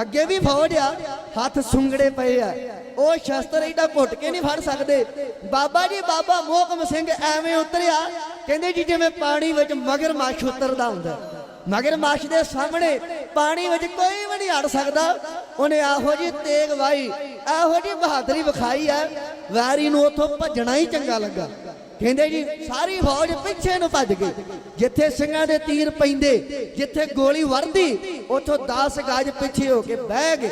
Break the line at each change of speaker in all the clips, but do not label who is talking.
ਅੱਗੇ ਵੀ ਫੌਜ ਆ, ਹੱਥ ਸੁੰਗੜੇ ਪਏ ਆ। ਉਹ ਸ਼ਸਤਰ ਏਡਾ ਘੁੱਟ ਕੇ ਨਹੀਂ ਫੜ ਸਕਦੇ। ਬਾਬਾ ਜੀ, ਬਾਬਾ ਮੋਹਕਮ ਸਿੰਘ ਐਵੇਂ ਉਤਰਿਆ, ਕਹਿੰਦੇ ਜੀ ਜਿਵੇਂ ਪਾਣੀ ਵਿੱਚ ਮਗਰਮੱਛ ਉਤਰਦਾ ਹੁੰਦਾ। ਮਗਰਮੱਛ ਦੇ ਸਾਹਮਣੇ ਪਾਣੀ ਵਿੱਚ ਕੋਈ ਵੀ ਨਹੀਂ ਅੜ ਸਕਦਾ। ਉਹਨੇ ਆਹੋ ਜੀ ਤੇਗ ਵਾਈ ਆਹੋ ਜੀ ਬਹਾਦਰੀ ਵਿਖਾਈ ਆ। ਵੈਰੀ ਨੂੰ ਉੱਥੋਂ ਭੱਜਣਾ ਹੀ ਚੰਗਾ ਲੱਗਾ। ਕਹਿੰਦੇ ਜੀ, ਸਾਰੀ ਫੌਜ ਪਿੱਛੇ ਨੂੰ ਭੱਜ ਗਈ। ਜਿੱਥੇ ਸਿੰਘਾਂ ਦੇ ਤੀਰ ਪੈਂਦੇ, ਜਿੱਥੇ ਗੋਲੀ ਵਰਦੀ ਉੱਥੋਂ 10 ਗਾਜ ਪਿੱਛੇ ਹੋ ਕੇ ਬਹਿ ਗਏ।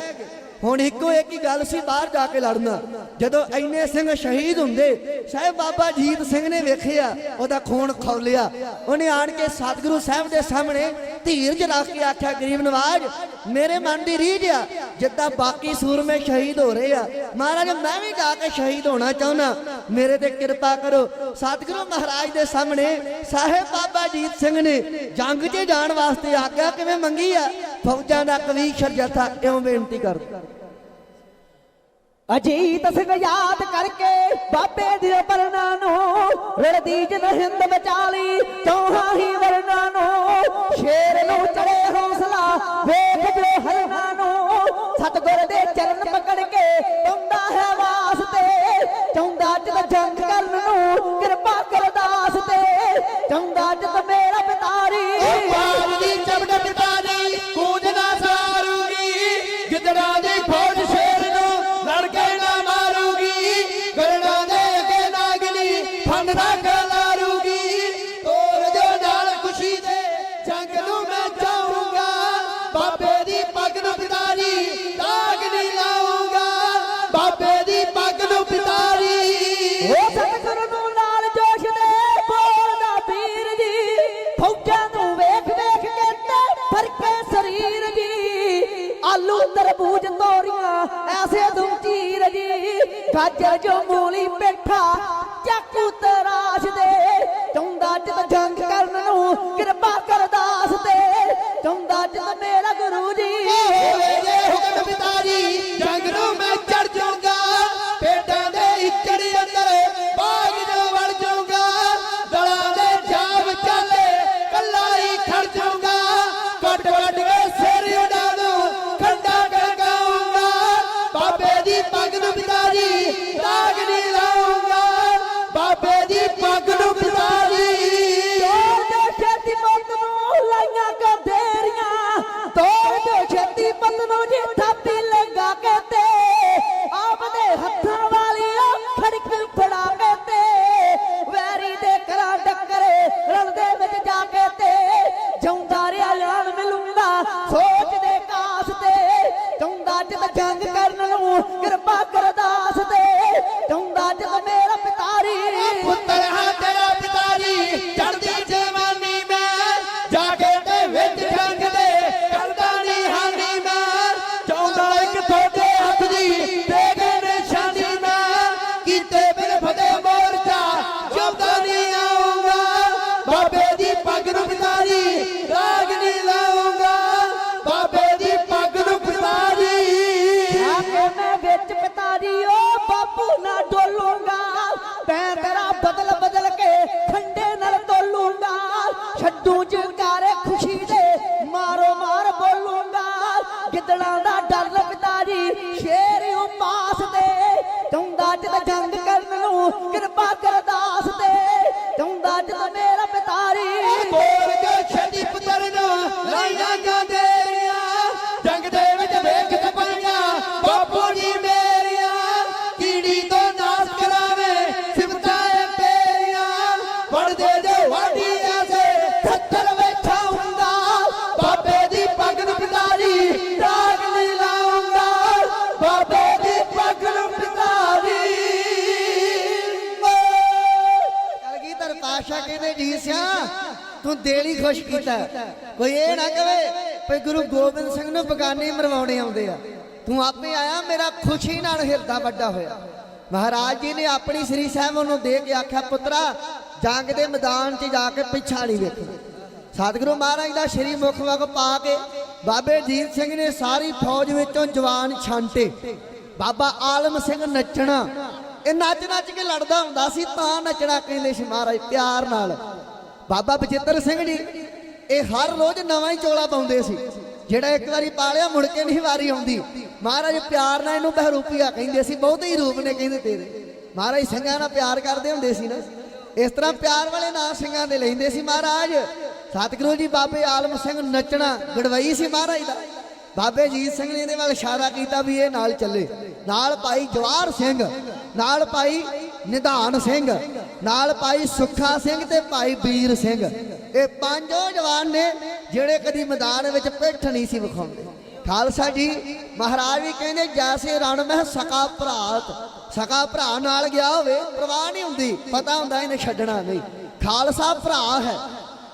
ਹੁਣ ਇੱਕੋ ਇੱਕ ਹੀ ਗੱਲ ਸੀ, ਬਾਹਰ ਜਾ ਕੇ ਲੜਨਾ। ਜਦੋਂ ਐਨੇ ਸਿੰਘ ਸ਼ਹੀਦ ਹੁੰਦੇ, ਸਾਹਿਬ ਬਾਬਾ ਜੀਤ ਸਿੰਘ ਨੇ ਵੇਖਿਆ, ਉਹਦਾ ਖੂਨ ਖੌਲਿਆ। ਉਹਨੇ ਆਣ ਕੇ ਸਤਿਗੁਰੂ ਸਾਹਿਬ ਦੇ ਸਾਹਮਣੇ ਧੀਰਜ ਰੱਖ ਕੇ ਆਖਿਆ, ਗਰੀਬ ਨਵਾਜ, ਮੇਰੇ ਮਨ ਦੀ ਰੀਝ ਆ, ਜਿੱਦਾਂ ਬਾਕੀ ਸੂਰਮੇ ਸ਼ਹੀਦ ਹੋ ਰਹੇ ਆ। ਮਹਾਰਾਜ, ਮੈਂ ਵੀ ਜਾ ਕੇ ਸ਼ਹੀਦ ਹੋਣਾ ਚਾਹੁੰਦਾ। ਮੇਰੇ ਤੇ ਕਿਰਪਾ ਕਰੋ। ਸਤਿਗੁਰੂ ਮਹਾਰਾਜ ਦੇ ਸਾਹਮਣੇ ਸਾਹਿਬ ਬਾਬਾ ਜੀਤ ਸਿੰਘ ਨੇ ਜੰਗ 'ਚ ਜਾਣ ਵਾਸਤੇ ਆਗਿਆ ਕਿਵੇਂ ਮੰਗੀ ਆ? ਫੌਜਾਂ ਦਾ ਕਵੀ ਜਥਾ ਇਉਂ ਬੇਨਤੀ ਕਰਦਾ।
ਅਜੀਤ ਸਿੰਘ ਯਾਦ ਕਰਕੇ ਬਾਬੇ ਦੇ ਪਰਨਾ ਨੂੰ ਰਣਦੀ ਜਨ ਹਿੰਦ ਵਿਚਾਲੀ, ਚੌਹਾਂ ਹੀ ਵਰਨਾ ਨੂੰ ਸ਼ੇਰ ਨੂੰ ਚੜੇ ਹੌਸਲਾ ਵੇਖ ਜੋ ਹਰਨਾ ਨੂੰ ਸਤਗੁਰ ਦੇ
ਬਾਬੇ ਦੀ ਪੱਗ ਨੂੰ ਪਿਤਾਜੀ ਦਾਗ ਨਹੀਂ ਲਾਊਂਗਾ ਬਾਬੇ ਦੀ ਪੱਗ ਨੂੰ ਪਿਤਾਜੀ
ਉਹ ਸਤਿਗੁਰ ਨੂੰ ਨਾਲ ਜੋਸ਼ ਦੇ ਬੋਲਦਾ ਵੀਰ ਜੀ। ਫੌਜਾਂ ਨੂੰ ਵੇਖ ਵੇਖ ਕੇ ਤੇ ਫਰਕੇ ਸਰੀਰ ਜੀ। ਆਲੂ, ਤਰਬੂਜ, ਤੋਰੀਆਂ, ਐਸੇ ਤੁਮ ਜੀ। ਗਾਜਰ ਜੋ ਮੂਲੀ ਪੇਠਾ, ਚਾਕੂ
ਬਾਬੇ
ਦਿਲ ਹੀ ਖੁਸ਼ ਕੀਤਾ। ਕੋਈ ਇਹ ਨਾ ਕਵੇ ਭਈ ਗੁਰੂ ਗੋਬਿੰਦ ਸਿੰਘ ਨੂੰ ਬਗਾਨੇ ਮਰਵਾਉਣੇ ਆਉਂਦੇ ਆ। ਤੂੰ ਆਪੇ ਆਇਆ, ਮੇਰਾ ਖੁਸ਼ੀ ਨਾਲ ਹਿਰਦਾ ਵੱਡਾ ਹੋਇਆ। ਮਹਾਰਾਜ ਜੀ ਨੇ ਆਪਣੀ ਸ੍ਰੀ ਸਾਹਿਬ ਨੂੰ ਦੇ ਕੇ ਆਖਿਆ, ਪੁੱਤਰਾ, ਜੰਗ ਦੇ ਮੈਦਾਨ 'ਚ ਜਾ ਕੇ ਪਿੱਛਾ ਨਹੀਂ ਵੇਖਣਾ ਸਤਿਗੁਰੂ ਮਹਾਰਾਜ ਦਾ ਸ੍ਰੀ ਮੁਖ ਵਗ ਪਾ ਕੇ ਬਾਬੇ ਜੀਤ ਸਿੰਘ ਨੇ ਸਾਰੀ ਫੌਜ ਵਿੱਚੋਂ ਜਵਾਨ ਛਾਂਟੇ। ਬਾਬਾ ਆਲਮ ਸਿੰਘ ਨੱਚਣਾ। ਇਹ ਨੱਚ ਨੱਚ ਕੇ ਲੜਦਾ ਹੁੰਦਾ ਸੀ, ਤਾਂ ਨੱਚਣਾ ਕਹਿੰਦੇ ਸੀ ਮਹਾਰਾਜ ਪਿਆਰ ਨਾਲ। ਬਾਬਾ ਬਚਿੱਤਰ ਸਿੰਘ ਜੀ, ਇਹ ਹਰ ਰੋਜ਼ ਨਵਾਂ ਹੀ ਚੋਲਾ ਪਾਉਂਦੇ ਸੀ। ਜਿਹੜਾ ਇੱਕ ਵਾਰੀ ਪਾਲਿਆ, ਮੁੜ ਕੇ ਨਹੀਂ ਵਾਰੀ ਆਉਂਦੀ। ਮਹਾਰਾਜ ਪਿਆਰ ਨਾਲ ਇਹਨੂੰ ਬਹਿਰੂਪੀਆ ਕਹਿੰਦੇ ਸੀ, ਬਹੁਤ ਹੀ ਰੂਪ ਨੇ ਕਹਿੰਦੇ ਤੇਰੇ। ਮਹਾਰਾਜ ਸਿੰਘਾਂ ਨਾਲ ਪਿਆਰ ਕਰਦੇ ਹੁੰਦੇ ਸੀ ਨਾ। ਇਸ ਤਰ੍ਹਾਂ ਪਿਆਰ ਵਾਲੇ ਨਾਂ ਸਿੰਘਾਂ ਦੇ ਲੈਂਦੇ ਸੀ ਮਹਾਰਾਜ। ਸਤਿਗੁਰੂ ਜੀ, ਬਾਬੇ ਆਲਮ ਸਿੰਘ ਨੱਚਣਾ ਗੜਵਈ ਸੀ ਮਹਾਰਾਜ ਦਾ। ਬਾਬੇ ਜੀਤ ਸਿੰਘ ਨੇ ਇਹਦੇ ਵੱਲ ਇਸ਼ਾਰਾ ਕੀਤਾ ਵੀ ਇਹ ਨਾਲ ਚੱਲੇ। ਨਾਲ ਭਾਈ ਜਵਾਰ ਸਿੰਘ, ਨਾਲ ਭਾਈ ਨਿਧਾਨ ਸਿੰਘ, ਨਾਲ ਭਾਈ ਸੁੱਖਾ ਸਿੰਘ ਤੇ ਭਾਈ ਵੀਰ ਸਿੰਘ। ਇਹ ਪੰਜੋ ਜਵਾਨ ਨੇ ਜਿਹੜੇ ਕਦੀ ਮੈਦਾਨ ਵਿੱਚ ਪਿੱਠ ਨਹੀਂ ਸੀ ਵਿਖਾਉਂਦੇ। ਖਾਲਸਾ ਜੀ, ਮਹਾਰਾਜ ਵੀ ਕਹਿੰਦੇ, ਜੈਸੇ ਰਣ ਮਹਿ ਸਕਾ ਭਰਾਤ ਸਕਾ ਭਰਾ ਨਾਲ ਗਿਆ ਹੋਵੇ, ਪ੍ਰਵਾਹ ਨਹੀਂ ਹੁੰਦੀ, ਪਤਾ ਹੁੰਦਾ ਇਹਨੇ ਛੱਡਣਾ ਨਹੀਂ। ਖਾਲਸਾ ਭਰਾ ਹੈ।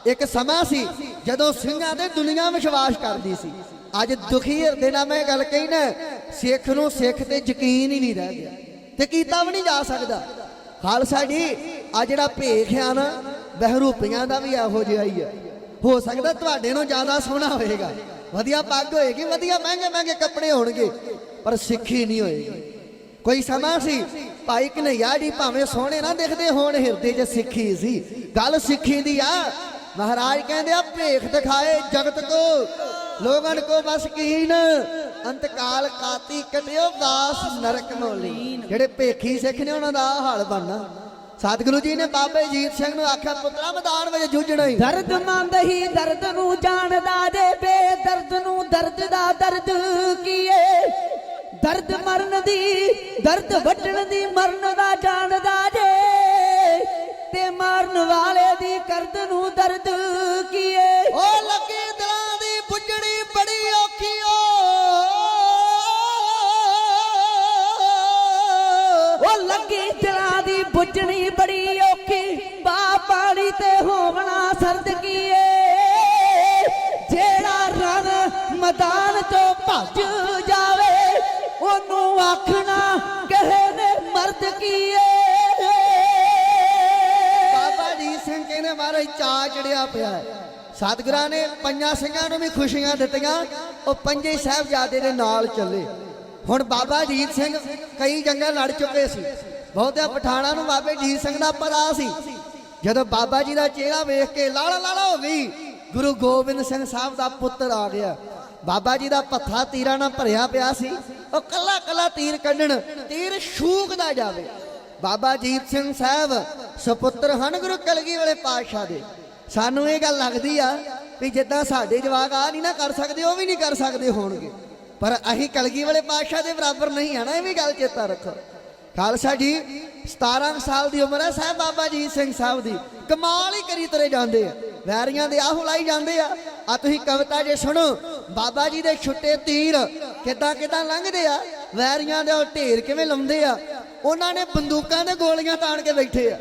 ਇੱਕ ਸਮਾਂ ਸੀ ਜਦੋਂ ਸਿੰਘਾਂ ਤੇ ਦੁਨੀਆ ਵਿਸ਼ਵਾਸ ਕਰਦੀ ਸੀ। ਅੱਜ ਦੁਖੀ ਹਿਰਦੇ ਨਾਲ ਮੈਂ ਗੱਲ ਕਹੀ ਨਾ, ਸਿੱਖ ਨੂੰ ਸਿੱਖ ਤੇ ਯਕੀਨ ਹੀ ਨਹੀਂ ਰਹਿ ਗਿਆ। ਤੇ ਕੀਤਾ ਵੀ ਨਹੀਂ ਜਾ ਸਕਦਾ। ਖਾਲਸਾ ਜੀ ਆ ਜਿਹੜਾ ਭੇਖ ਆ ਨਾ, ਬਹਿਰੂਪੀਆਂ ਦਾ ਵੀ ਇਹੋ ਜਿਹਾ ਹੀ ਆ। ਹੋ ਸਕਦਾ ਤੁਹਾਡੇ ਨੂੰ ਜ਼ਿਆਦਾ ਸੋਹਣਾ ਹੋਏਗਾ। ਵਧੀਆ ਪੱਗ ਹੋਏਗੀ, ਵਧੀਆ ਮਹਿੰਗੇ ਮਹਿੰਗੇ ਕੱਪੜੇ ਹੋਣਗੇ, ਪਰ ਸਿੱਖੀ ਨਹੀਂ ਹੋਏਗੀ। ਕੋਈ ਸਮਾਂ ਸੀ? ਭਾਈ ਕਨਈਆ ਜੀ ਭਾਵੇਂ ਸੋਹਣੇ ਨਾ ਦਿਖਦੇ ਹੋਣ, ਹਿਰਦੇ 'ਚ ਸਿੱਖੀ ਸੀ। ਗੱਲ ਸਿੱਖੀ ਦੀ ਆ। ਮਹਾਰਾਜ ਕਹਿੰਦੇ ਆ, ਭੇਖ ਦਿਖਾਏ ਜਗਤ ਕੋ ਲੋਗਨ ਕੋ ਬਸ ਕੀਨ। ਅੰਤਕਾਲ ਕਾਤੀ ਕਟਿਓ ਵਾਸ ਨਰਕ ਮੋਲੀਨ ਜਿਹੜੇ ਭੇਖੀ ਸਿੱਖ ਨੇ ਉਹਨਾਂ ਦਾ ਹਾਲ ਬਣਨਾ। ਸਤਿਗੁਰੂ ਜੀ ਨੇ ਬਾਬੇ ਜੀਤ ਸਿੰਘ ਨੂੰ ਆਖਿਆ ਪੁੱਤਰਾ ਮੈਦਾਨ ਵਿੱਚ ਜੂਝਣਾ ਹੀ।
ਦਰਦ ਮੰਦ ਹੀ ਦਰਦ ਨੂੰ ਜਾਣਦਾ ਜੇ ਬੇਦਰਦ ਨੂੰ ਦਰਦ ਦਾ ਦਰਦ ਕੀਏ? ਦਰਦ ਮਰਨ ਦੀ ਦਰਦ ਵੱਢਣ ਦੀ ਮਰਨ ਦਾ ਜਾਣਦਾ ਜੇ ਤੇ ਮਾਰਨ ਵਾਲੇ ਦੀ ਕਰਦ ਨੂੰ ਦਰਦ ਕੀਏ?
ਉਹ ਲੱਗੀ ਦਿਲਾਂ
ਬੁੱਝਣੀ ਬੜੀ ਔਖੀ ਬਾ ਪਾਣੀ ਤੇ ਹੋਵਣਾ ਸਰਦ ਜਿਹੜਾ ਰਣ ਮੈਦਾਨ ਤੋਂ ਭੱਜ ਜਾਵੇ, ਉਹਨੂੰ ਆਖਣਾ ਕਹੇ ਨੇ ਮਰਦ ਕੀਏ।
ਬਾਬਾ ਜੀ ਸਿੰਘ ਕਹਿੰਦੇ ਮਹਾਰਾਜ ਚਾ ਚੜਿਆ ਪਿਆ ਹੈ। ਸਤਿਗੁਰਾਂ ਨੇ ਪੰਜਾਂ ਸਿੰਘਾਂ ਨੂੰ ਵੀ ਖੁਸ਼ੀਆਂ ਦਿੱਤੀਆਂ, ਉਹ ਪੰਜੇ ਸਾਹਿਬਜ਼ਾਦੇ ਦੇ ਨਾਲ ਚੱਲੇ। ਹੁਣ ਬਾਬਾ ਅਜੀਤ ਸਿੰਘ ਕਈ ਜੰਗਾਂ ਲੜ ਚੁੱਕੇ ਸੀ। ਬਹੁਤਿਆਂ ਪਠਾਣਾ ਨੂੰ ਬਾਬੇ ਜੀਤ ਸਿੰਘ ਦਾ ਪਤਾ ਸੀ। ਜਦੋਂ ਬਾਬਾ ਜੀ ਦਾ ਚਿਹਰਾ ਵੇਖ ਕੇ ਲਾਲਾ ਲਾਲਾ ਹੋ ਗਈ, ਗੁਰੂ ਗੋਬਿੰਦ ਸਿੰਘ ਸਾਹਿਬ ਦਾ ਪੁੱਤਰ ਆ ਗਿਆ। ਬਾਬਾ ਜੀ ਦਾ ਪੱਥਾ ਤੀਰਾਂ ਨਾਲ ਭਰਿਆ ਪਿਆ ਸੀ। ਉਹ ਕੱਲਾ ਕੱਲਾ ਤੀਰ ਕੱਢਣ, ਤੀਰ ਛੂਕਦਾ ਜਾਵੇ। ਬਾਬਾ ਜੀਤ ਸਿੰਘ ਸਾਹਿਬ ਸੁਪੁੱਤਰ ਹਨ ਗੁਰੂ ਕਲਗੀ ਵਾਲੇ ਪਾਤਸ਼ਾਹ ਦੇ। ਸਾਨੂੰ ਇਹ ਗੱਲ ਲੱਗਦੀ ਆ ਵੀ ਜਿੱਦਾਂ ਸਾਡੇ ਜਵਾਕ ਆ ਨਹੀਂ ਨਾ ਕਰ ਸਕਦੇ, ਉਹ ਵੀ ਨਹੀਂ ਕਰ ਸਕਦੇ ਹੋਣਗੇ। ਪਰ ਅਸੀਂ ਕਲਗੀ ਵਾਲੇ ਪਾਤਸ਼ਾਹ ਦੇ ਬਰਾਬਰ ਨਹੀਂ ਆ ਨਾ, ਇਹ ਵੀ ਗੱਲ ਚੇਤਾ ਰੱਖੋ। ਖਾਲਸਾ ਜੀ 17 ਸਾਲ ਦੀ ਉਮਰ ਹੈ ਸਾਹਿਬ ਬਾਬਾ ਜੀਤ ਸਿੰਘ ਸਾਹਿਬ ਦੀ। ਕਮਾਲ ਹੀ ਕਰੀ ਤੁਰੇ ਜਾਂਦੇ ਆ। ਵੈਰੀਆਂ ਦੇ ਆਹ ਹੁਲਾਈ ਜਾਂਦੇ ਆ। ਆ ਤੁਸੀਂ ਕਵਿਤਾ ਜੇ ਸੁਣੋ, ਬਾਬਾ ਜੀ ਦੇ ਛੁੱਟੇ ਤੀਰ ਕਿੱਦਾਂ ਕਿੱਦਾਂ ਲੰਘਦੇ ਆ? ਵੈਰੀਆਂ ਦੇ ਉਹ ਢੇਰ ਕਿਵੇਂ ਲਾਉਂਦੇ ਆ? ਉਹਨਾਂ ਨੇ ਬੰਦੂਕਾਂ ਦੇ ਗੋਲੀਆਂ ਤਾਣ ਕੇ ਬੈਠੇ ਆ।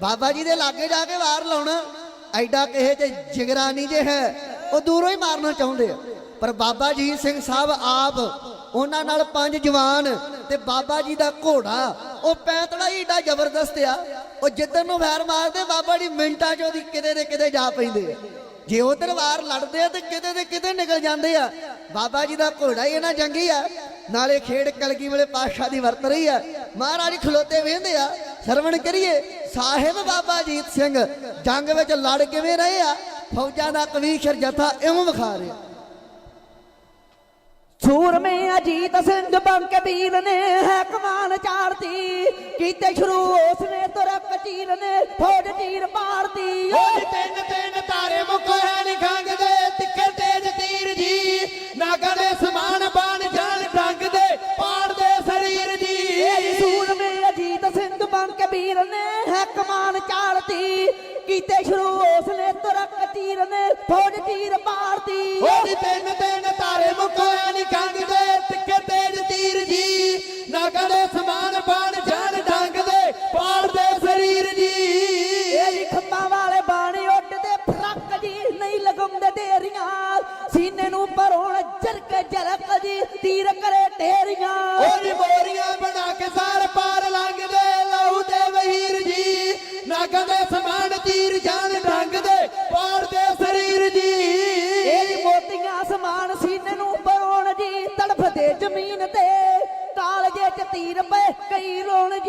ਬਾਬਾ ਜੀ ਦੇ ਲਾਗੇ ਜਾ ਕੇ ਵਾਰ ਲਾਉਣਾ, ਐਡਾ ਕਿਸੇ ਤੇ ਜਿਗਰਾਨੀ ਜੇ ਹੈ, ਉਹ ਦੂਰੋਂ ਹੀ ਮਾਰਨਾ ਚਾਹੁੰਦੇ ਆ। ਪਰ ਬਾਬਾ ਜੀ ਸਿੰਘ ਸਾਹਿਬ ਆਪ, ਉਹਨਾਂ ਨਾਲ ਪੰਜ ਜਵਾਨ ਤੇ ਬਾਬਾ ਜੀ ਦਾ ਘੋੜਾ, ਉਹ ਪੈਂਤੜਾ ਹੀ ਏਡਾ ਜ਼ਬਰਦਸਤ ਆ। ਉਹ ਜਿੱਦਨ ਨੂੰ ਵੈਰ ਮਾਰਦੇ, ਬਾਬਾ ਜੀ ਮਿੰਟਾਂ 'ਚ ਉਹਦੀ ਕਿਤੇ ਦੇ ਕਿਤੇ ਜਾ ਪੈਂਦੇ ਆ। ਜੇ ਉਹ ਵਾਰ ਲੜਦੇ ਆ ਤੇ ਕਿਤੇ ਦੇ ਕਿਤੇ ਨਿਕਲ ਜਾਂਦੇ ਆ। ਬਾਬਾ ਜੀ ਦਾ ਘੋੜਾ ਹੀ ਇਹਨਾਂ ਜੰਗੀ ਆ। ਨਾਲੇ ਖੇਡ ਕਲਗੀ ਵਾਲੇ ਪਾਤਸ਼ਾਹ ਦੀ ਵਰਤ ਰਹੀ ਆ। ਮਹਾਰਾਜ ਖਲੋਤੇ ਵੇਂਦੇ ਆ। ਸਰਵਣ ਕਰੀਏ, ਸਾਹਿਬ ਬਾਬਾ ਜੀਤ ਸਿੰਘ, ਜੰਗ ਵਿੱਚ ਲੜ ਕਿਵੇਂ ਰਹੇ ਆ? ਫੌਜਾਂ ਦਾ ਕਵੀਸ਼ਰ ਜਥਾ ਇਉਂ ਵਿਖਾ ਰਿਹਾ।
ਸੂਰਮੇ ਅਜੀਤ ਸਿੰਘ ਬੰਕ ਵੀਰ ਨੇ ਹੈ ਕਮਾਨ ਚਾੜਤੀ ਕੀਤੇ ਸ਼ੁਰੂ ਉਸਨੇ ਤੁਰਕ ਚੀਰ ਨੇ ਫੌਜ ਚੀਰ ਪਾੜਤੀ
ਓਏ ਤਿੰਨ ਤਿੰਨ ਤਾਰੇ ਮੁਕੋਇਆ ਨੀ ਖੰਗਦੇ ਤਿੱਖੇ ਤੇਜ ਤੀਰ ਜੀ। ਨਾਗਾਂ ਦੇ ਸਮਾਨ ਬਾਣ ਜਾਣ ਡੰਗ ਦੇ ਪਾੜਦੇ ਸਰੀਰ ਜੀ।
ਸੂਰਮੇ ਅਜੀਤ ਸਿੰਘ ਬੰਕ ਵੀਰ ਨੇ ਹੈ ਕਮਾਨ ਚਾੜਤੀ ਕੀਤੇ ਸ਼ੁਰੂ ਉਸਨੇ ਤੁਰਕ ਚੀਰ ਨੇ ਫੌਜ ਚੀਰ ਪਾੜਤੀ
ਓਏ ਤਿੰਨ ਤਿੰਨ ਤਾਰੇ ਮੁਕੋਇਆ ਨੀ ਖੰਗਦੇ ਤਿੱਖੇ ਤੇਜ ਤੀਰ ਜੀ। ਨਾਗਾਂ ਦੇ ਸਮਾਨ ਬਾਣ ਜਾਣ ਡੰਗ ਦੇ ਪਾੜਦੇ ਸਰੀਰ ਜੀ।
ਇਹ ਖੰਭਾਂ ਵਾਲੇ ਬਾਣੇ ਉੱਡਦੇ ਫ਼ਰਕ ਜੀ ਨਹੀਂ ਲਗਾਉਂਦੇ ਢੇਰੀਆਂ ਸੀਨੇ ਨੂੰ ਪਰੋਣ ਜਰਕ ਜਰਕ ਜੀ ਤੀਰ ਕਰੇ ਢੇਰੀਆਂ।
ਉਹਦੀ ਮੋਰੀਆਂ ਬਣਾ ਕੇ ਸਾਰ ਪਾਰ ਲੰਘਦੇ ਲਹੂ ਦੇ ਵਹੀਰ ਜੀ। ਨਾਗਾਂ ਦੇ ਸਮਾਨ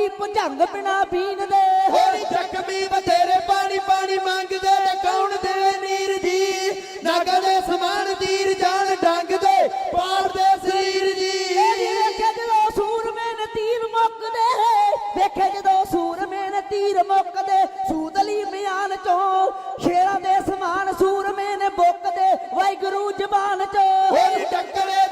ਪਾਣੀ ਭੁਜੰਗ ਬਿਨਾ ਪੀਣ ਦੇ
ਹੋਰੀ ਜ਼ਖਮੀ ਬਥੇਰੇ ਪਾਣੀ ਪਾਣੀ ਮੰਗਦੇ ਤੇ ਕੌਣ ਦੇਵੇ ਨੀਰ ਜੀ? ਨਗਲੇ ਸਮਾਨ ਤੀਰ ਜਾਨ ਡੰਗ
ਦੇ ਪਾਰ ਦੇ
ਸਰੀਰ ਜੀ ਵੇਖੇ ਜਦੋਂ ਸੂਰਮੇ ਨੇ ਤੀਰ ਮੁੱਕਦੇ। ਵੇਖੇ ਜਦੋਂ ਸੂਰਮੇ ਨੇ ਤੀਰ ਮੁੱਕਦੇ ਸੂਦਲੀ ਮਿਆਨ ਚੋਂ ਸ਼ੇਰਾਂ ਦੇ ਸਮਾਨ
ਸੂਰਮੇ ਨੇ ਬੁੱਕਦੇ ਵਾਹਿਗੁਰੂ ਜ਼ਬਾਨ ਚੋਂ। ਹੋਰੀ ਟੱਕਰੇ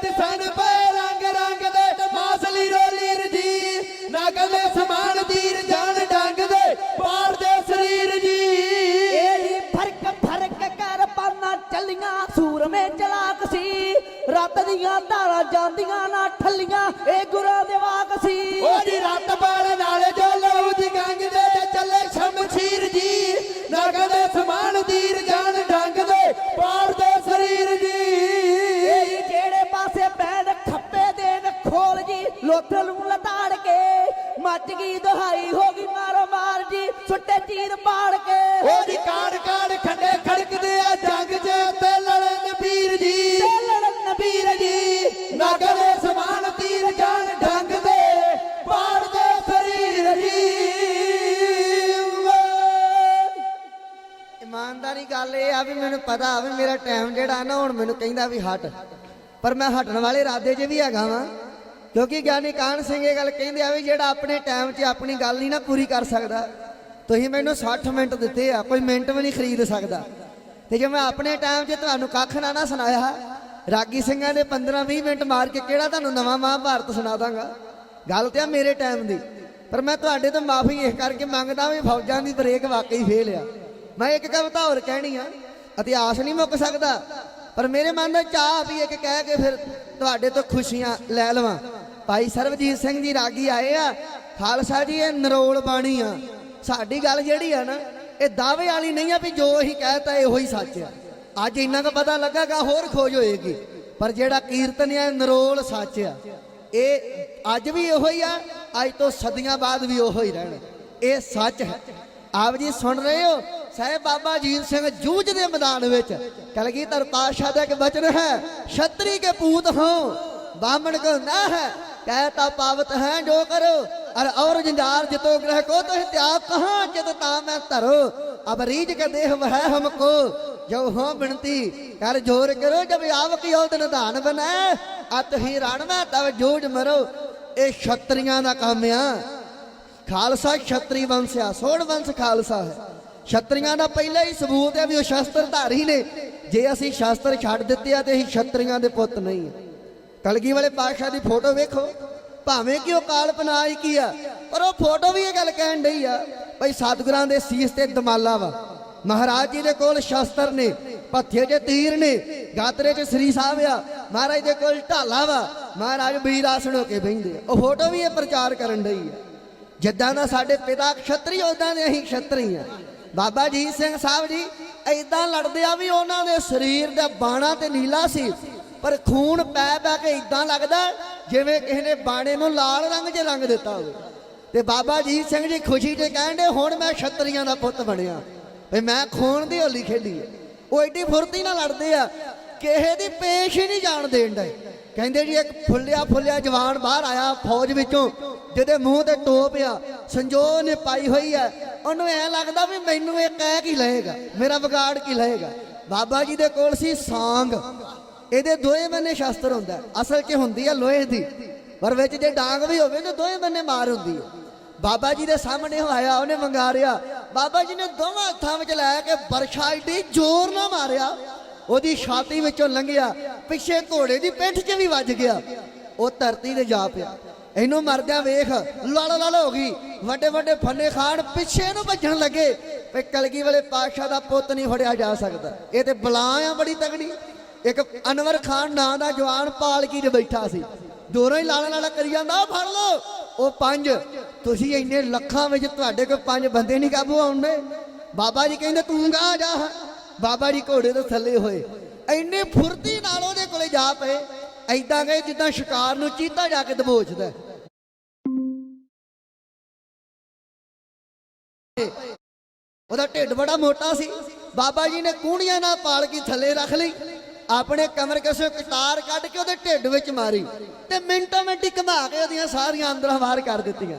ਲੋਥ ਨੂੰ ਲਤਾੜ ਕੇ ਮੱਚ ਗਈ ਦੁਹਾਈ ਹੋ ਗਈ ਮਾਰੋ ਮਾਰ ਜੀ ਸੁੱਟੇ ਚੀਰ ਪਾੜ ਕੇ।
ਉਹ ਜੀ ਕਾੜ ਕਾੜ ਖੰਡੇ ਖੜਕਦੇ ਆ ਜੰਗ 'ਚ ਤੇ ਲੜਨ ਵੀਰ ਜੀ।
ਤੇ ਲੜਨ ਨਬੀਰ ਜੀ।
ਨਗਰ ਸਮਾਨ ਤੀਰ ਜਾਨ ਡੰਗ ਦੇ ਪਾੜ ਦੇ ਸਰੀਰ ਜੀ।
ਇਮਾਨਦਾਰੀ ਗੱਲ ਇਹ ਆ ਵੀ ਮੈਨੂੰ ਪਤਾ ਵੀ ਮੇਰਾ ਟਾਈਮ ਜਿਹੜਾ ਨਾ ਹੁਣ ਮੈਨੂੰ ਕਹਿੰਦਾ ਵੀ ਹਟ। ਪਰ ਮੈਂ ਹਟਣ ਵਾਲੇ ਇਰਾਦੇ 'ਚ ਵੀ ਹੈਗਾ ਵਾਂ। ਕਿਉਂਕਿ ਗਿਆਨੀ ਕਾਨ ਸਿੰਘ ਇਹ ਗੱਲ ਕਹਿੰਦੇ ਆ ਵੀ ਜਿਹੜਾ ਆਪਣੇ ਟਾਈਮ 'ਚ ਆਪਣੀ ਗੱਲ ਨਹੀਂ ਨਾ ਪੂਰੀ ਕਰ ਸਕਦਾ। ਤੁਸੀਂ ਮੈਨੂੰ 60 ਮਿੰਟ ਦਿੱਤੇ ਆ, ਕੋਈ ਮਿੰਟ ਵੀ ਨਹੀਂ ਖਰੀਦ ਸਕਦਾ। ਤੇ ਜੇ ਮੈਂ ਆਪਣੇ ਟਾਈਮ 'ਚ ਤੁਹਾਨੂੰ ਕੱਖ ਨਾ ਨਾ ਸੁਣਾਇਆ, ਰਾਗੀ ਸਿੰਘਾਂ ਦੇ 15 20 ਮਿੰਟ ਮਾਰ ਕੇ ਕਿਹੜਾ ਤੁਹਾਨੂੰ ਨਵਾਂ ਮਹਾਭਾਰਤ ਸੁਣਾ ਦਾਂਗਾ? ਗੱਲ ਤੇ ਆ ਮੇਰੇ ਟਾਈਮ ਦੀ। ਪਰ ਮੈਂ ਤੁਹਾਡੇ ਤੋਂ ਮਾਫੀ ਇਸ ਕਰਕੇ ਮੰਗਦਾ ਵੀ ਫੌਜਾਂ ਦੀ ਬ੍ਰੇਕ ਵਾਕਈ ਫੇਲ ਆ। ਮੈਂ ਇੱਕ ਕਵਿਤਾ ਹੋਰ ਕਹਿਣੀ ਆ, ਇਤਿਹਾਸ ਨਹੀਂ ਮੁੱਕ ਸਕਦਾ, ਪਰ ਮੇਰੇ ਮਨ ਦਾ ਚਾਹ ਵੀ ਇੱਕ ਕਹਿ ਕੇ ਫਿਰ ਤੁਹਾਡੇ ਤੋਂ ਖੁਸ਼ੀਆਂ ਲੈ ਲਵਾਂ। ਭਾਈ ਸਰਬਜੀਤ ਸਿੰਘ ਜੀ ਰਾਗੀ ਆਏ ਆ, ਖਾਲਸਾ ਜੀ, ਇਹ ਨਰੋਲ ਬਾਣੀ ਆ। ਸਾਡੀ ਗੱਲ ਜਿਹੜੀ ਆ ਨਾ, ਇਹ ਦਾਅਵੇ ਵਾਲੀ ਨਹੀਂ ਆ ਵੀ ਜੋ ਅਸੀਂ ਕਹਿਤਾ ਇਹੋ ਹੀ ਸੱਚ ਆ। ਅੱਜ ਇੰਨਾ ਕੁ ਪਤਾ ਲੱਗਾਗਾ, ਹੋਰ ਖੋਜ ਹੋਏਗੀ। ਪਰ ਜਿਹੜਾ ਕੀਰਤਨ ਆ, ਇਹ ਨਰੋਲ ਸੱਚ ਆ। ਇਹ ਅੱਜ ਵੀ ਇਹੋ ਹੀ ਆ, ਅੱਜ ਤੋਂ ਸਦੀਆਂ ਬਾਅਦ ਵੀ ਉਹੋ ਹੀ ਰਹਿਣਾ। ਇਹ ਸੱਚ ਹੈ। ਆਪ ਜੀ ਸੁਣ ਰਹੇ ਹੋ? ਸਾਹਿਬ ਬਾਬਾ ਜੀਤ ਸਿੰਘ ਜੂਝ ਦੇ ਮੈਦਾਨ ਵਿੱਚ। ਕਲਗੀਧਰ ਪਾਤਸ਼ਾਹ ਦਾ ਇੱਕ ਬਚਨ ਹੈ, ਛਤਰੀ ਕੇ ਪੂਤ ਹੋ। ਬਾਮਣ ਕੋ ਨਾ ਹੈ कहता पावत है जो करो और और जंजार जितो ग्रह को तो त्याग कहाँ चित मैं धरो अब रीज के देह वह हमको जो हो बिनती कर जोर करो जब आवक योद निधान बनाए अत ही रण में तब जूझ मरो ਇਹ ਛਤਰੀਆਂ ਦਾ ਕੰਮ ਆ ਖਾਲਸਾ ਛਤਰੀ ਵੰਸ਼ ਆ ਸੋੜ ਵੰਸ਼ ਖਾਲਸਾ ਹੈ ਛਤਰੀਆਂ ਦਾ ਪਹਿਲਾ ਹੀ ਸਬੂਤ ਹੈ ਵੀ ਉਹ ਸ਼ਸਤਰ ਧਾਰੀ ਨੇ ਜੇ ਅਸੀਂ ਸ਼ਸਤਰ ਛੱਡ ਦਿੱਤੇ ਆ ਤੇ ਅਸੀਂ ਛਤਰੀਆਂ ਦੇ ਪੁੱਤ ਨਹੀਂ ਆ ਕਲਗੀ ਵਾਲੇ ਪਾਤਸ਼ਾਹ ਦੀ ਫੋਟੋ ਵੇਖੋ। ਭਾਵੇਂ ਕਿ ਉਹ ਕਾਲਪਨਾ ਹੀ ਕੀ ਆ, ਪਰ ਉਹ ਫੋਟੋ ਵੀ ਇਹ ਗੱਲ ਕਹਿਣ ਡਈ ਆ ਭਈ ਸਤਿਗੁਰਾਂ ਦੇ ਸੀਸ ਤੇ ਦਮਾਲਾ ਵਾ। ਮਹਾਰਾਜ ਜੀ ਦੇ ਕੋਲ ਸ਼ਸਤਰ ਨੇ ਪੱਥੇ 'ਚ ਤੀਰ ਨੇ, ਗਾਤਰੇ 'ਚ ਸ੍ਰੀ ਸਾਹਿਬ ਆ, ਮਹਾਰਾਜ ਦੇ ਕੋਲ ਢਾਲਾ ਵਾ। ਮਹਾਰਾਜ ਬੀਰਾਸਣ ਹੋ ਕੇ ਬਹਿੰਦੇ ਉਹ ਫੋਟੋ ਵੀ ਇਹ ਪ੍ਰਚਾਰ ਕਰਨ ਡਈ ਆ। ਜਿੱਦਾਂ ਦਾ ਸਾਡੇ ਪਿਤਾ ਖੱਤਰੀ ਉਦਾਂ ਦੇ ਅਸੀਂ ਖੱਤਰੀ ਆ। ਬਾਬਾ ਜੀ ਸਿੰਘ ਸਾਹਿਬ ਜੀ ਐਦਾਂ ਲੜਦੇ ਆ ਵੀ ਉਹਨਾਂ ਦੇ ਸਰੀਰ ਦਾ ਬਾਣਾ ਤੇ ਨੀਲਾ ਸੀ ਪਰ ਖੂਨ ਪੈ ਪੈ ਕੇ ਇਦਾਂ ਲੱਗਦਾ ਜਿਵੇਂ ਕਿਸੇ ਨੇ ਬਾਣੇ ਨੂੰ ਲਾਲ ਰੰਗ 'ਚ ਰੰਗ ਦਿੱਤਾ ਹੋਵੇ। ਤੇ ਬਾਬਾ ਜੀ ਸਿੰਘ ਜੀ ਖੁਸ਼ੀ 'ਚ ਕਹਿੰਦੇ, ਹੁਣ ਮੈਂ ਛਤਰੀਆਂ ਦਾ ਪੁੱਤ ਬਣਿਆ। ਵੀ ਮੈਂ ਖੂਨ ਦੀ ਹੋਲੀ ਖੇਡੀ ਹੈ। ਉਹ ਐਡੀ ਫੁਰਤੀ ਨਾਲ ਲੜਦੇ ਆ, ਕਿਸੇ ਦੀ ਪੇਸ਼ ਹੀ ਨਹੀਂ ਜਾਣ ਦੇਣ ਦੇ ਕਹਿੰਦੇ ਜੀ, ਇੱਕ ਫੁੱਲਿਆ ਫੁੱਲਿਆ ਜਵਾਨ ਬਾਹਰ ਆਇਆ ਫੌਜ ਵਿੱਚੋਂ, ਜਿਹਦੇ ਮੂੰਹ ਤੇ ਟੋਪ ਆ ਸੰਜੋ ਨੇ ਪਾਈ ਹੋਈ ਆ। ਉਹਨੂੰ ਐ ਲੱਗਦਾ ਵੀ ਮੈਨੂੰ ਇਹ ਕਹਿ ਕੀ ਲਏਗਾ? ਮੇਰਾ ਵਿਗਾੜ ਕੀ ਲਏਗਾ? ਬਾਬਾ ਜੀ ਦੇ ਕੋਲ ਸੀ ਸਾਂਗ। ਇਹਦੇ ਦੋਏ ਬੰਨੇ ਸ਼ਸਤਰ ਹੁੰਦਾ ਅਸਲ 'ਚ ਹੁੰਦੀ ਆ ਲੋਹੇ ਦੀ। ਪਰ ਵਿੱਚ ਜੇ ਡਾਂਗ ਵੀ ਹੋਵੇ ਤਾਂ ਦੋਏ ਬੰਨੇ ਮਾਰ ਹੁੰਦੀ ਹੈ। ਬਾਬਾ ਜੀ ਦੇ ਸਾਹਮਣੇ ਆਇਆ, ਉਹਨੇ ਮੰਗਾਰਿਆ। ਬਾਬਾ ਜੀ ਨੇ ਦੋਵਾਂ ਹੱਥਾਂ ਵਿੱਚ ਲੈ ਕੇ ਬਰਛਾ ਏਡੀ ਜ਼ੋਰ ਨਾਲ ਮਾਰਿਆ। ਉਹਦੀ ਛਾਤੀ ਵਿੱਚੋਂ ਲੰਘਿਆ। ਪਿੱਛੇ ਘੋੜੇ ਦੀ ਪਿੱਠ 'ਚ ਵੀ ਵੱਜ ਗਿਆ। ਉਹ ਧਰਤੀ ਤੇ ਜਾ ਪਿਆ। ਇਹਨੂੰ ਮਰਦਿਆਂ ਵੇਖ ਲੜ ਲੜ ਹੋ ਗਈ। ਵੱਡੇ ਵੱਡੇ ਫੰਨੇ ਖਾਣ ਪਿੱਛੇ ਨੂੰ ਭੱਜਣ ਲੱਗੇ। ਵੀ ਕਲਗੀ ਵਾਲੇ ਪਾਤਸ਼ਾਹ ਦਾ ਪੁੱਤ ਨਹੀਂ ਫੜਿਆ ਜਾ ਸਕਦਾ। ਇਹ ਤੇ ਬਲਾ ਆ, ਬੜੀ ਤਗੜੀ ਇੱਕ ਅਨਵਰ ਖਾਨ ਨਾਂ ਦਾ ਜਵਾਨ ਪਾਲਕੀ 'ਚ ਬੈਠਾ ਸੀ। ਦੋਰੋਂ ਹੀ ਲਾਲਾ ਲਾਲਾ ਕਰੀ ਜਾਂਦਾ ਫੜ ਲਓ। ਉਹ ਪੰਜ, ਤੁਸੀਂ ਇੰਨੇ ਲੱਖਾਂ ਵਿੱਚ ਤੁਹਾਡੇ ਕੋਲ ਪੰਜ ਬੰਦੇ ਨਹੀਂ ਕਾਬੂ ਆਉਂਦੇ? ਬਾਬਾ ਜੀ ਕਹਿੰਦੇ, ਤੂੰ ਗਾ ਜਾ। ਬਾਬਾ ਜੀ ਘੋੜੇ ਤੋਂ ਥੱਲੇ ਹੋਏ। ਇੰਨੇ ਫੁਰਤੀ ਨਾਲ ਉਹਦੇ ਕੋਲੇ ਜਾ ਪਏ। ਐਦਾਂ ਗਏ ਜਿੱਦਾਂ ਸ਼ਿਕਾਰ ਨੂੰ ਚੀਤਾ ਜਾ ਕੇ ਦਬੋਚਦਾ ਉਹਦਾ ਢਿੱਡ ਬੜਾ ਮੋਟਾ ਸੀ। ਬਾਬਾ ਜੀ ਨੇ ਕੂਣੀਆਂ ਨਾਲ ਪਾਲ ਕੇ ਥੱਲੇ ਰੱਖ ਲਈ। ਆਪਣੇ ਕਮਰ ਕਸੇ ਕਤਾਰ ਕੱਢ ਕੇ ਉਹਦੇ ਢਿੱਡ ਵਿੱਚ ਮਾਰੀ ਤੇ ਮਿੰਟਾਂ ਮਿੰਟ ਹੀ ਘਮਾ ਕੇ ਉਹਦੀਆਂ ਸਾਰੀਆਂ ਅੰਦਰਾਂ ਬਾਹਰ ਕਰ ਦਿੱਤੀਆਂ।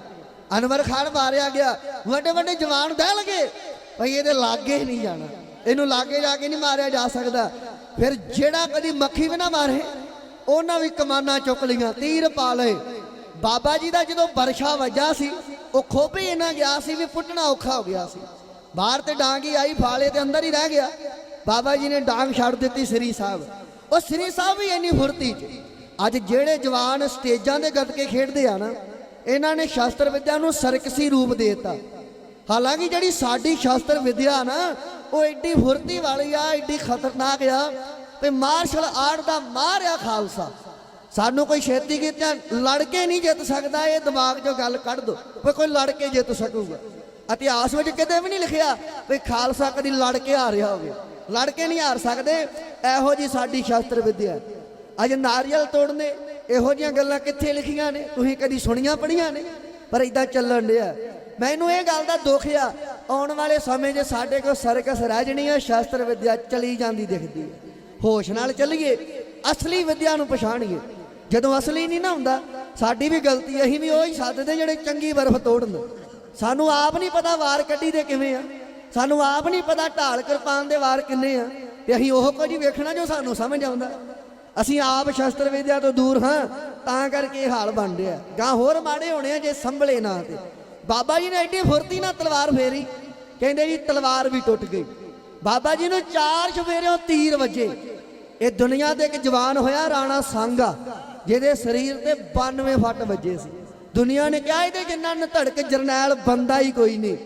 ਅਨਵਰ ਖਾਨ ਮਾਰਿਆ ਗਿਆ। ਵੱਡੇ ਵੱਡੇ ਜਵਾਨ ਦਹਿ ਲਗੇ ਭਈ ਇਹਦੇ ਲਾਗੇ ਨਹੀਂ ਜਾਣਾ। ਇਹਨੂੰ ਲਾਗੇ ਜਾ ਕੇ ਨਹੀਂ ਮਾਰਿਆ ਜਾ ਸਕਦਾ। ਫਿਰ ਜਿਹੜਾ ਕਦੀ ਮੱਖੀ ਵੀ ਨਾ ਮਾਰੇ, ਉਹਨਾਂ ਵੀ ਕਮਾਨਾਂ ਚੁੱਕ ਲਈਆਂ, ਤੀਰ ਪਾ ਲਏ। ਬਾਬਾ ਜੀ ਦਾ ਜਦੋਂ ਵਰਸ਼ਾ ਵੱਜਾ ਸੀ, ਉਹ ਖੋਪੀ ਇਹਨਾਂ ਗਿਆ ਸੀ ਵੀ ਪੁੱਟਣਾ ਔਖਾ ਹੋ ਗਿਆ ਸੀ। ਬਾਹਰ ਤੇ ਡਾਂਗ ਹੀ ਆਈ, ਫਾਲੇ ਤੇ ਅੰਦਰ ਹੀ ਰਹਿ ਗਿਆ। ਬਾਬਾ ਜੀ ਨੇ ਡਾਂਗ ਛੱਡ ਦਿੱਤੀ ਸ੍ਰੀ ਸਾਹਿਬ। ਉਹ ਸ੍ਰੀ ਸਾਹਿਬ ਵੀ ਇੰਨੀ ਫੁਰਤੀ ਚ। ਅੱਜ ਜਿਹੜੇ ਜਵਾਨ ਸਟੇਜਾਂ ਦੇ ਗੱਤਕੇ ਖੇਡਦੇ ਆ ਨਾ, ਇਹਨਾਂ ਨੇ ਸ਼ਾਸਤਰ ਵਿਦਿਆ ਨੂੰ ਸਰਕਸੀ ਰੂਪ ਦੇ ਦਿੱਤਾ। ਹਾਲਾਂਕਿ ਜਿਹੜੀ ਸਾਡੀ ਸ਼ਾਸਤਰ ਵਿਦਿਆ ਨਾ, ਉਹ ਐਡੀ ਫੁਰਤੀ ਵਾਲੀ ਆ ਐਡੀ ਖਤਰਨਾਕ ਆ ਤੇ ਮਾਰਸ਼ਲ ਆਰਟ ਦਾ ਮਾਰਿਆ ਖਾਲਸਾ। ਸਾਨੂੰ ਕੋਈ ਛੇਤੀ ਕੀਤਾ ਲੜ ਕੇ ਨਹੀਂ ਜਿੱਤ ਸਕਦਾ, ਇਹ ਦਿਮਾਗ 'ਚੋਂ ਗੱਲ ਕੱਢ ਦੋ ਵੀ ਕੋਈ ਲੜ ਕੇ ਜਿੱਤ ਸਕੂਗਾ। ਇਤਿਹਾਸ ਵਿੱਚ ਕਿਤੇ ਵੀ ਨਹੀਂ ਲਿਖਿਆ ਵੀ ਖਾਲਸਾ ਕਦੀ ਲੜ ਕੇ ਹਾਰਿਆ ਹੋਵੇ। ਲੜ ਕੇ ਨਹੀਂ ਹਾਰ ਸਕਦੇ। ਇਹੋ ਜੀ ਸਾਡੀ ਸ਼ਾਸਤਰ ਵਿਦਿਆ ਅੱਜ ਨਾਰੀਅਲ ਤੋੜਨੇ, ਇਹੋ ਜੀਆਂ ਗੱਲਾਂ ਕਿੱਥੇ ਲਿਖੀਆਂ ਨੇ? ਤੁਸੀਂ ਕਦੀ ਸੁਣੀਆਂ ਪੜੀਆਂ ਨੇ? ਪਰ ਇਦਾਂ ਚੱਲਣ ਡਿਆ। ਮੈਨੂੰ ਇਹ ਗੱਲ ਦਾ ਦੁੱਖ ਆ, ਆਉਣ ਵਾਲੇ ਸਮੇਂ 'ਚ ਸਾਡੇ ਕੋਲ ਸਰਕਸ ਰਹਿ ਜਣੀ ਆ, ਸ਼ਾਸਤਰ ਵਿਦਿਆ ਚਲੀ ਜਾਂਦੀ ਦਿਖਦੀ ਹੈ ਹੋਸ਼ ਨਾਲ ਚੱਲੀਏ, ਅਸਲੀ ਵਿਦਿਆ ਨੂੰ ਪਛਾਣੀਏ। ਜਦੋਂ ਅਸਲੀ ਨਹੀਂ ਨਾ ਹੁੰਦਾ, ਸਾਡੀ ਵੀ ਗਲਤੀ ਅਸੀਂ ਵੀ ਉਹੀ ਹੀ ਸੱਦਦੇ ਜਿਹੜੇ ਚੰਗੀ ਬਰਫ਼ ਤੋੜਨ। ਸਾਨੂੰ ਆਪ ਨਹੀਂ ਪਤਾ ਵਾਰ ਕੱਢੀ ਦੇ ਕਿਵੇਂ ਆ। ਸਾਨੂੰ ਆਪ ਨਹੀਂ ਪਤਾ ਢਾਲ ਕਿਰਪਾਨ ਦੇ ਵਾਰ ਕਿੰਨੇ ਆ, ਤੇ ਅਸੀਂ ਉਹ ਕੁਝ ਵੇਖਣਾ ਜੋ ਸਾਨੂੰ ਸਮਝ ਆਉਂਦਾ। ਅਸੀਂ ਆਪ ਸ਼ਸਤਰ ਵਿਦਿਆ ਤੋਂ ਦੂਰ ਹਾਂ, ਤਾਂ ਕਰਕੇ ਹਾਲ ਬਣ ਰਿਹਾ। ਗਾਂ ਹੋਰ ਮਾੜੇ ਹੋਣੇ ਆ ਜੇ ਸੰਭਲੇ ਨਾ ਤੇ। ਬਾਬਾ ਜੀ ਨੇ ਐਡੀ ਫੁਰਤੀ ਨਾਲ ਤਲਵਾਰ ਫੇਰੀ, ਕਹਿੰਦੇ ਜੀ ਤਲਵਾਰ ਵੀ ਟੁੱਟ ਗਈ। ਬਾਬਾ ਜੀ ਨੂੰ ਚਾਰ ਚਫੇਰਿਓਂ ਤੀਰ ਵੱਜੇ। ਇਹ ਦੁਨੀਆ ਦੇ ਇੱਕ ਜਵਾਨ ਹੋਇਆ, ਰਾਣਾ ਸੰਗਾ, ਜਿਹਦੇ ਸਰੀਰ ਤੇ 92 ਫੱਟ ਵੱਜੇ ਸੀ। ਦੁਨੀਆ ਨੇ ਕਿਹਾ ਇਹਦੇ ਜਿੰਨਾ ਧੜਕ ਜਰਨੈਲ ਬੰਦਾ ਹੀ ਕੋਈ ਨਹੀਂ।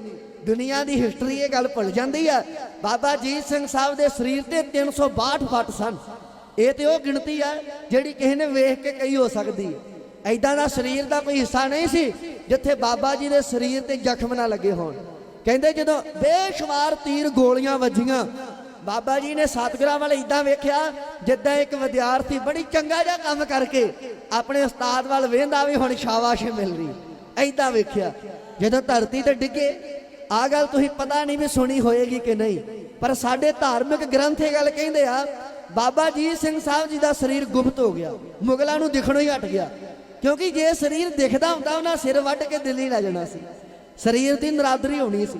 ਦੁਨੀਆ ਦੀ ਹਿਸਟਰੀ ਇਹ ਗੱਲ ਭੁੱਲ ਜਾਂਦੀ ਆ। ਬਾਬਾ ਜੀਤ ਸਿੰਘ ਸਾਹਿਬ ਦੇ ਸਰੀਰ ਤੇ 362 ਫੱਟ ਸਨ। ਇਹ ਤੇ ਉਹ ਗਿਣਤੀ ਆ ਜਿਹੜੀ ਕਿਸੇ ਨੇ ਵੇਖ ਕੇ ਕਹੀ ਹੋ ਸਕਦੀ। ਹੈ ਐਦਾਂ ਦਾ ਸਰੀਰ ਦਾ ਕੋਈ ਹਿੱਸਾ ਨਹੀਂ ਸੀ ਜਿੱਥੇ ਬਾਬਾ ਜੀ ਦੇ ਸਰੀਰ ਤੇ ਜ਼ਖਮ ਨਾ ਲੱਗੇ ਹੋਣ। ਕਹਿੰਦੇ ਜਦੋਂ ਬੇਸ਼ੁਮਾਰ ਤੀਰ ਗੋਲੀਆਂ ਵੱਜੀਆਂ, ਬਾਬਾ ਜੀ ਨੇ ਸਤਿਗੁਰਾਂ ਵੱਲ ਇਦਾਂ ਵੇਖਿਆ ਜਿੱਦਾਂ ਇੱਕ ਵਿਦਿਆਰਥੀ ਬੜੀ ਚੰਗਾ ਜਿਹਾ ਕੰਮ ਕਰਕੇ ਆਪਣੇ ਉਸਤਾਦ ਵੱਲ ਵੇਂਦਾ ਵੀ ਹੁਣ ਸ਼ਾਬਾਸ਼ ਮਿਲ ਰਹੀ। ਐਦਾਂ ਵੇਖਿਆ। ਜਦੋਂ ਧਰਤੀ ਤੇ ਡਿੱਗੇ ਆ ਗੱਲ ਤੁਸੀਂ ਪਤਾ ਨਹੀਂ ਵੀ ਸੁਣੀ ਹੋਏਗੀ ਕਿ ਨਹੀਂ, ਪਰ ਸਾਡੇ ਧਾਰਮਿਕ ਗ੍ਰੰਥ ਇਹ ਗੱਲ ਕਹਿੰਦੇ ਆ, ਬਾਬਾ ਜੀ ਸਿੰਘ ਸਾਹਿਬ ਜੀ ਦਾ ਸਰੀਰ ਗੁਪਤ ਹੋ ਗਿਆ, ਮੁਗਲਾਂ ਨੂੰ ਦਿਖਣੋਂ ਹੀ ਹਟ ਗਿਆ। ਕਿਉਂਕਿ ਜੇ ਸਰੀਰ ਦਿਖਦਾ ਹੁੰਦਾ, ਉਹਨਾਂ ਸਿਰ ਵੱਢ ਕੇ ਦਿੱਲੀ ਲੈ ਜਾਣਾ ਸੀ। ਸਰੀਰ ਦੀ ਨਰਾਦਰੀ ਹੋਣੀ ਸੀ।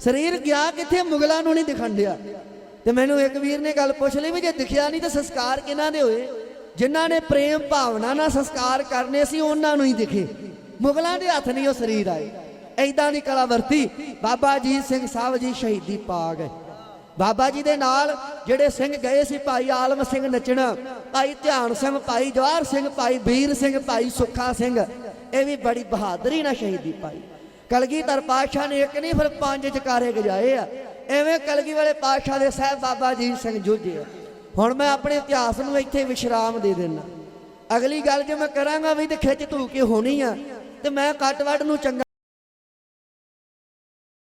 ਸਰੀਰ ਗਿਆ ਕਿੱਥੇ, ਮੁਗਲਾਂ ਨੂੰ ਨਹੀਂ ਦਿਖਣ ਦਿਆ ਤੇ ਮੈਨੂੰ ਇੱਕ ਵੀਰ ਨੇ ਗੱਲ ਪੁੱਛ ਲਈ ਵੀ ਜੇ ਦਿਖਿਆ ਨਹੀਂ ਤਾਂ ਸੰਸਕਾਰ ਕਿਹਨਾਂ ਦੇ ਹੋਏ? ਜਿਨ੍ਹਾਂ ਨੇ ਪ੍ਰੇਮ ਭਾਵਨਾ ਨਾਲ ਸੰਸਕਾਰ ਕਰਨੇ ਸੀ, ਉਹਨਾਂ ਨੂੰ ਹੀ ਦਿਖੇ। ਮੁਗਲਾਂ ਦੇ ਹੱਥ ਨਹੀਂ ਉਹ ਸਰੀਰ ਆਏ। ਐਦਾਂ ਦੀ ਕਲਾ ਵਰਤੀ। ਬਾਬਾ ਅਜੀਤ ਸਿੰਘ ਸਾਹਿਬ ਜੀ ਸ਼ਹੀਦੀ ਪਾ ਗਏ ਬਾਬਾ ਜੀ ਦੇ ਨਾਲ ਜਿਹੜੇ ਸਿੰਘ ਗਏ ਸੀ ਭਾਈ ਆਲਮ ਸਿੰਘ ਨਚਣਾ, ਭਾਈ ਧਿਆਨ ਸਿੰਘ, ਭਾਈ ਜਵਾਹਰ ਸਿੰਘ, ਭਾਈ ਵੀਰ ਸਿੰਘ, ਭਾਈ ਸੁੱਖਾ ਸਿੰਘ, ਇਹ ਵੀ ਬੜੀ ਬਹਾਦਰੀ ਨਾਲ ਸ਼ਹੀਦੀ ਪਾਈ। ਕਲਗੀਧਰ ਪਾਤਸ਼ਾਹ ਨੇ ਇੱਕ ਨਹੀਂ ਫਿਰ ਪੰਜ ਚਕਾਰੇ ਗਜਾਏ ਆ। ਐਵੇਂ ਕਲਗੀ ਵਾਲੇ ਪਾਤਸ਼ਾਹ ਦੇ ਸਾਹਿਬ ਬਾਬਾ ਜੀ ਸਿੰਘ ਜੂਝੇ ਆ। ਹੁਣ ਮੈਂ ਆਪਣੇ ਇਤਿਹਾਸ ਨੂੰ ਇੱਥੇ ਵਿਸ਼ਰਾਮ ਦੇ ਦੇਣਾ ਅਗਲੀ ਗੱਲ ਜੇ ਮੈਂ ਕਰਾਂਗਾ ਵੀ ਤੇ ਖਿੱਚ ਧੂ ਕੇ ਹੋਣੀ ਆ, ਤੇ ਮੈਂ ਕੱਟ ਵੱਢ ਨੂੰ ਚੰਗਾ